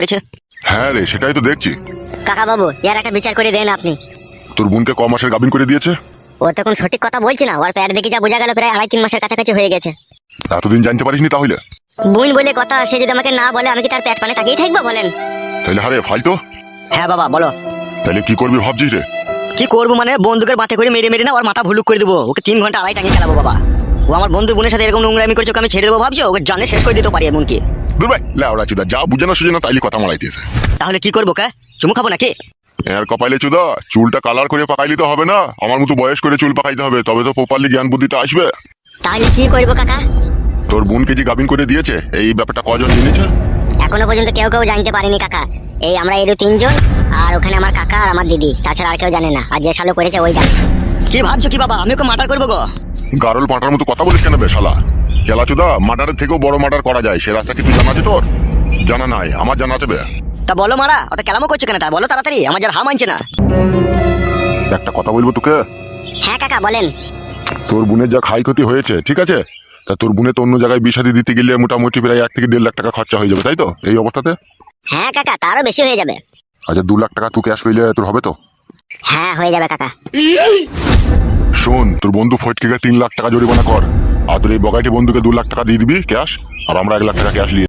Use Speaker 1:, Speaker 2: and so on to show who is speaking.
Speaker 1: করেছে
Speaker 2: হ্যাঁ রে সেটাই তো দেখছি।
Speaker 3: কাকা বাবু এর একটা বিচার করে দেন আপনি।
Speaker 2: তোর বোনকে ক মাসের গাবিন করে দিয়েছে?
Speaker 3: ও তো কোন সঠিক কথা বলছি না। ওর প্যার দেখে যা বোঝা গেল প্রায় আড়াই তিন মাসের কাছাকাছি হয়ে গেছে।
Speaker 2: এতদিন জানতে পারিসনি তাহলে?
Speaker 3: বোন বলে কথা সে যদি আমাকে না বলে আমি কি তার পেট পানে তাকিয়ে থাকব বলেন?
Speaker 2: তাহলে হারে ফাই তো
Speaker 1: হ্যাঁ বাবা বলো।
Speaker 2: তাহলে কি করবি ভাবছিস রে?
Speaker 1: কি করব মানে? বন্দুকের মাথায় করে মেরে মেরে না ওর মাথা ভুলুক করে দেবো। ওকে তিন ঘণ্টা আড়াই টাঙিয়ে খেলাবো বাবা। ও আমার বন্ধুর বোনের সাথে এরকম নোংরামি করছে ওকে আমি ছেড়ে দেবো ভাবছ? ওকে জানে শেষ করে দিতে পারি এমনকি।
Speaker 2: দূর ভাই লেওড়া চুদা যা বুঝানো সুঝে না তাইলে কথা মারাই দিয়েছে
Speaker 1: তাহলে কি করব কা? চুমু খাব নাকি?
Speaker 2: এর কপালে চুদা চুলটা কালার করে পাকাইলে তো হবে না। আমার মতো বয়স করে চুল পাকাইতে হবে তবে তো প্রপারলি জ্ঞান বুদ্ধিটা আসবে।
Speaker 3: তাহলে কি করব কাকা?
Speaker 2: তোর বোনকে যে গাবিন করে দিয়েছে এই ব্যাপারটা কজন জেনেছে?
Speaker 3: এখনও পর্যন্ত কেউ কেউ জানতে পারেনি কাকা। এই আমরা এরও তিনজন আর ওখানে আমার কাকা আর আমার দিদি তাছাড়া আর কেউ জানে না আর যে সালে করেছে ওই জানে।
Speaker 1: কি ভাবছ কি বাবা? আমি ওকে মার্ডার করব গো?
Speaker 2: গারল পাঁটার মতো কথা বলিস কেন বে শালা খেলা চুদা মার্ডারের থেকেও বড় মার্ডার করা যায়। সে রাস্তা কি তুই জানা আছে তোর? জানা নাই আমার জানা আছে বে।
Speaker 1: তা বলো মারা ওটা কেলামো করছ কেন তা? বলো তাড়াতাড়ি আমার যার হা মানছে না।
Speaker 2: একটা কথা বলব তোকে?
Speaker 3: হ্যাঁ কাকা বলেন।
Speaker 2: তোর বোনের যা খাই ক্ষতি হয়েছে ঠিক আছে? তা তোর বোনে তো অন্য জায়গায় বিষাদি দিতে গেলে মোটামুটি প্রায় এক থেকে দেড় লাখ টাকা খরচা হয়ে যাবে তাই তো? এই অবস্থাতে?
Speaker 3: হ্যাঁ কাকা তারও বেশি হয়ে যাবে।
Speaker 2: আচ্ছা দু লাখ টাকা তুই ক্যাশ পেলে তোর হবে তো?
Speaker 3: হ্যাঁ হয়ে যাবে কাকা।
Speaker 2: শোন তোর বন্ধু ফটকে তিন লাখ টাকা জরিমানা কর। আর তোর এই বগাইটি বন্ধুকে দু লাখ টাকা দিয়ে দিবি ক্যাশ আর আমরা এক লাখ টাকা ক্যাশ নিয়ে